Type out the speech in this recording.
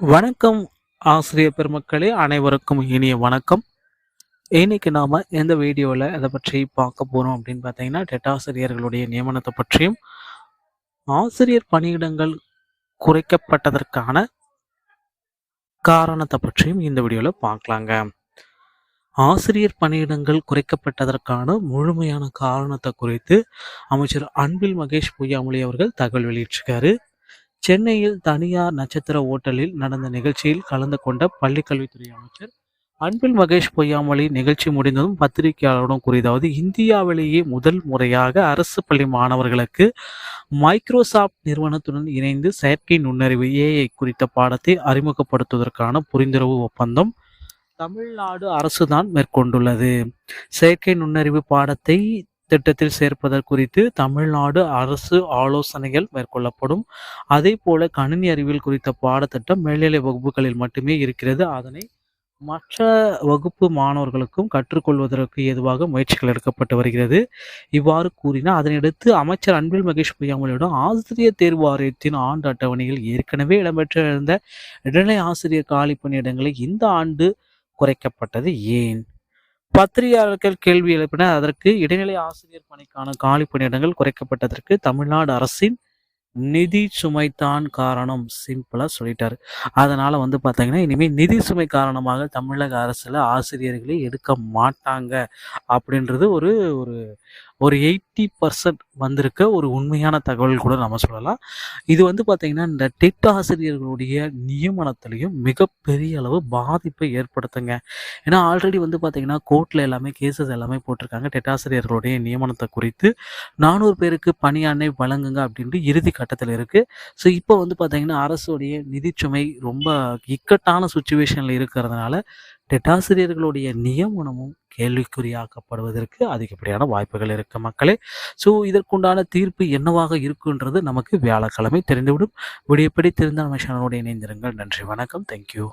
வணக்கம் ஆசிரியர் பெருமக்களே அனைவருக்கும் இனிய வணக்கம். இன்னைக்கு நாம எந்த வீடியோவில் எதை பற்றி பார்க்க போறோம் அப்படின்னு பார்த்தீங்கன்னா டெட்டாசிரியர்களுடைய நியமனத்தை பற்றியும் ஆசிரியர் பணியிடங்கள் குறைக்கப்பட்டதற்கான காரணத்தை பற்றியும் இந்த வீடியோவில் பார்க்கலாங்க. ஆசிரியர் பணியிடங்கள் குறைக்கப்பட்டதற்கான முழுமையான காரணத்தை குறித்து அமைச்சர் அன்பில் மகேஷ் பொய்யாமொழி அவர்கள் தகவல் வெளியிட்டிருக்காரு. சென்னையில் தனியார் நட்சத்திர ஓட்டலில் நடந்த நிகழ்ச்சியில் கலந்து கொண்ட பள்ளிக்கல்வித்துறை அமைச்சர் அன்பில் மகேஷ் பொய்யாமொழி நிகழ்ச்சி முடிந்ததும் பத்திரிகையாளரிடம் கூறியதாவது இந்தியாவிலேயே முதல் முறையாக அரசு பள்ளி மாணவர்களுக்கு மைக்ரோசாப்ட் நிறுவனத்துடன் இணைந்து செயற்கை நுண்ணறிவு ஏஐ குறித்த பாடத்தை அறிமுகப்படுத்துவதற்கான புரிந்துணர்வு ஒப்பந்தம் தமிழ்நாடு அரசுதான் மேற்கொண்டுள்ளது. செயற்கை நுண்ணறிவு பாடத்தை திட்டத்தில் சேர்ப்பதற்கு குறித்து தமிழ்நாடு அரசு ஆலோசனைகள் மேற்கொள்ளப்படும். அதே போல கணினி அறிவியல் குறித்த பாடத்திட்டம் மேல்நிலை வகுப்புகளில் மட்டுமே இருக்கிறது. அதனை மற்ற வகுப்பு மாணவர்களுக்கும் கற்றுக்கொள்வதற்கு ஏதுவாக முயற்சிகள் எடுக்கப்பட்டு வருகிறது. இவ்வாறு கூறினார். அதனையடுத்து அமைச்சர் அன்பில் மகேஷ் பொய்யாமலிடம் ஆசிரியர் தேர்வு வாரியத்தின் ஆண்டு அட்டவணையில் ஏற்கனவே இடம்பெற்றிருந்த இடைநிலை ஆசிரியர் காலி பணியிடங்களை இந்த ஆண்டு குறைக்கப்பட்டது. ஏன்? பத்திரிகையாளர்கள் கேள்வி எழுப்பினர். அதற்கு இடைநிலை ஆசிரியர் பணிக்கான காலி பணியிடங்கள் குறைக்கப்பட்டதற்கு தமிழ்நாடு அரசின் நிதி சுமைத்தான் காரணம் சிம்பிளாக சொல்லிட்டாரு. அதனால் வந்து பார்த்தீங்கன்னா இனிமேல் நிதி சுமை காரணமாக தமிழக அரசில் ஆசிரியர்களை எடுக்க மாட்டாங்க. அப்படின்றது ஒரு ஒரு ஒரு எயிட்டி பர்சன்ட் வந்திருக்க ஒரு உண்மையான தகவல் கூட நம்ம சொல்லலாம். இது வந்து பார்த்திங்கன்னா இந்த டெட் ஆசிரியர்களுடைய நியமனத்திலையும் மிகப்பெரிய அளவு பாதிப்பை ஏற்படுத்துங்க. ஏன்னா ஆல்ரெடி வந்து பார்த்திங்கன்னா கோர்ட்டில் எல்லாமே கேசஸ் எல்லாமே போட்டிருக்காங்க. டெட் ஆசிரியர்களுடைய நியமனத்தை குறித்து நானூறு பேருக்கு பணியாணை வழங்குங்க அப்படின்ட்டு இறுதி கட்டத்தில் இருக்குது ஸோ இப்போ வந்து பார்த்திங்கன்னா அரசுடைய நிதிச்சுமை ரொம்ப இக்கட்டான சுச்சுவேஷனில் இருக்கிறதுனால டெட்டாசிரியர்களுடைய நியமனமும் கேள்விக்குறியாக்கப்படுவதற்கு அதிகப்படியான வாய்ப்புகள் இருக்கு மக்களே. ஸோ இதற்குண்டான தீர்ப்பு என்னவாக இருக்குன்றது நமக்கு வியாழக்கிழமை தெரிந்துவிடும். விடியப்படி தெரிந்த நம்ம சேனலோடு இணைந்திருங்கள். நன்றி வணக்கம். தேங்க்யூ